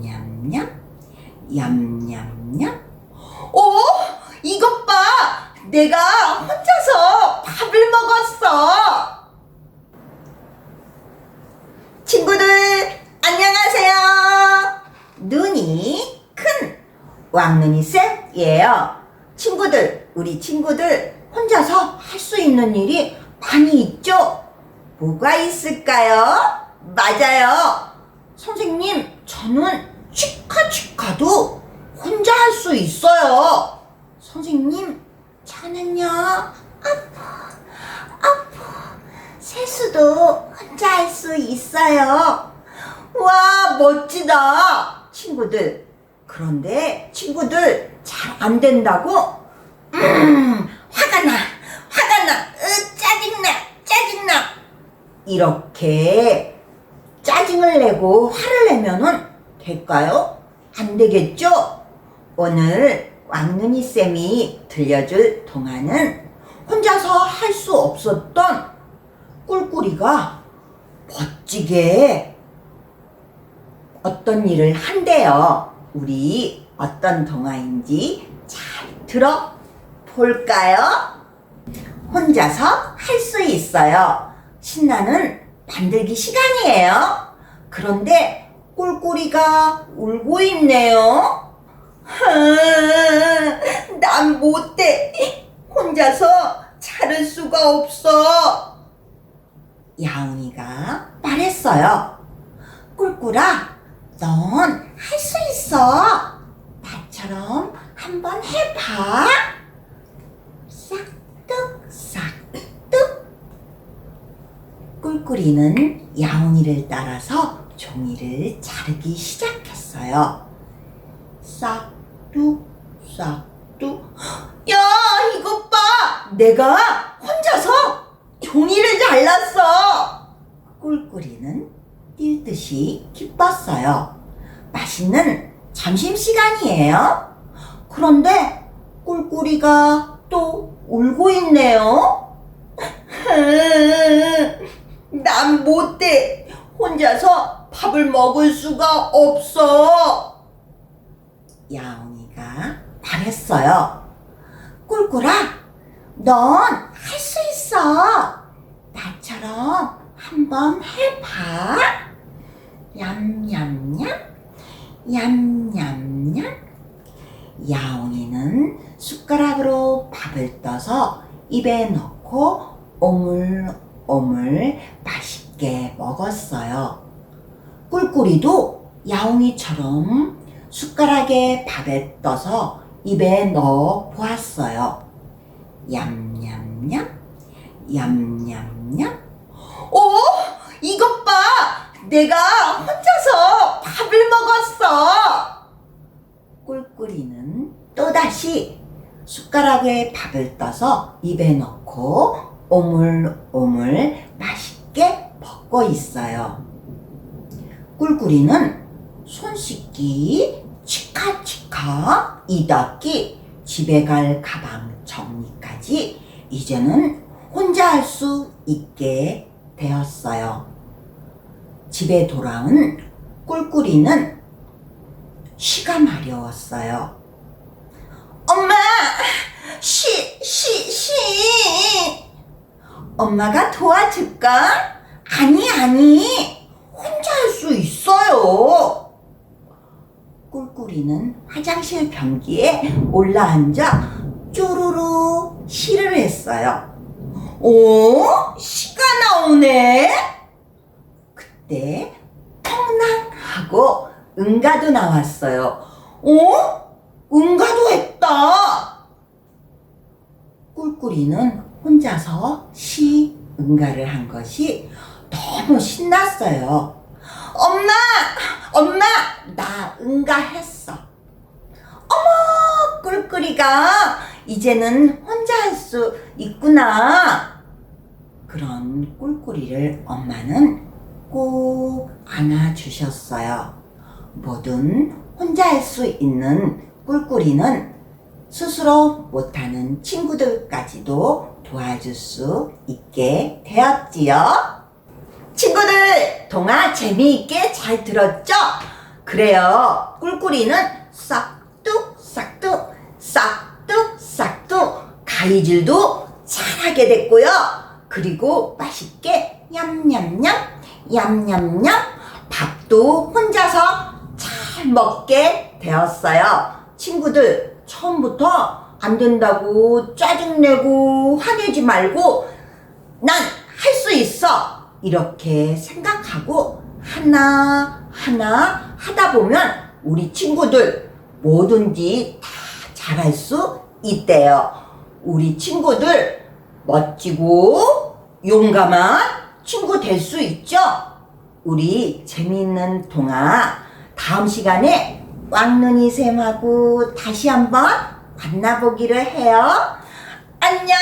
냠냠 얌얌얌 어? 이것 봐! 내가 혼자서 밥을 먹었어! 친구들, 안녕하세요! 눈이 큰 왕눈이 쌤이에요. 친구들, 우리 친구들 혼자서 할 수 있는 일이 많이 있죠? 뭐가 있을까요? 맞아요. 선생님, 저는 치카치카도 혼자 할 수 있어요. 선생님, 저는요, 아파, 아파. 세수도 혼자 할 수 있어요. 와, 멋지다. 친구들. 그런데 친구들 잘 안 된다고? 음, 화가 나, 화가 나, 으, 짜증나, 짜증나. 이렇게 짜증을 내고 화를 내면은 될까요? 안 되겠죠? 오늘 왕눈이 쌤이 들려줄 동화는 혼자서 할 수 없었던 꿀꿀이가 멋지게 어떤 일을 한대요. 우리 어떤 동화인지 잘 들어볼까요? 혼자서 할 수 있어요. 신나는 만들기 시간이에요. 그런데 꿀꿀이가 울고 있네요. 난 못해. 혼자서 자를 수가 없어. 야옹이가 말했어요. 꿀꿀아, 넌 할 수 있어. 나처럼 한번 해봐. 싹둑, 싹둑. 꿀꿀이는 야옹이를 따라서 종이를 자르기 시작했어요. 싹둑, 싹둑. 야, 이것 봐! 내가 혼자서 종이를 잘랐어! 꿀꿀이는 뛸 듯이 기뻤어요. 맛있는 점심시간이에요. 그런데 꿀꿀이가 또 울고 있네요. 난 못돼. 혼자서 밥을 먹을 수가 없어. 야옹이가 말했어요. 꿀꿀아, 넌 할 수 있어. 나처럼 한번 해봐. 얌얌얌, 얌얌얌. 야옹이는 숟가락으로 밥을 떠서 입에 넣고 오물오물 맛있게 먹었어요. 꿀꿀이도 야옹이처럼 숟가락에 밥에 떠서 입에 넣어 보았어요. 얌얌얌, 얌얌얌. 어? 이것 봐! 내가 혼자서 밥을 먹었어! 꿀꿀이는 또다시 숟가락에 밥을 떠서 입에 넣고 오물오물 맛있게 먹고 있어요. 꿀꿀이는 손 씻기, 치카치카, 이 닦기, 집에 갈 가방 정리까지 이제는 혼자 할 수 있게 되었어요. 집에 돌아온 꿀꿀이는 쉬가 마려웠어요. 엄마! 쉬, 쉬, 쉬! 엄마가 도와줄까? 아니, 아니! 꿀꿀이는 화장실 변기에 올라앉아 쪼르르 쉬를 했어요. 오, 쉬가 나오네? 그때 펑랑 하고 응가도 나왔어요. 어? 응가도 했다. 꿀꿀이는 혼자서 시 응가를 한 것이 너무 신났어요. 엄마! 엄마! 나 응가했어. 어머! 꿀꿀이가 이제는 혼자 할 수 있구나. 그런 꿀꿀이를 엄마는 꼭 안아주셨어요. 뭐든 혼자 할 수 있는 꿀꿀이는 스스로 못하는 친구들까지도 도와줄 수 있게 되었지요. 친구들, 동화 재미있게 잘 들었죠? 그래요. 꿀꿀이는 싹둑 싹둑 싹둑 싹둑 가위질도 잘하게 됐고요. 그리고 맛있게 냠냠냠 냠냠냠 밥도 혼자서 잘 먹게 되었어요. 친구들 처음부터 안 된다고 짜증내고 화내지 말고 난 할 수 있어 이렇게 생각하고 하나 하나 하다 보면 우리 친구들 뭐든지 다 잘할 수 있대요. 우리 친구들 멋지고 용감한 친구 될 수 있죠? 우리 재미있는 동화 다음 시간에 왕눈이 쌤하고 다시 한번 만나보기로 해요. 안녕!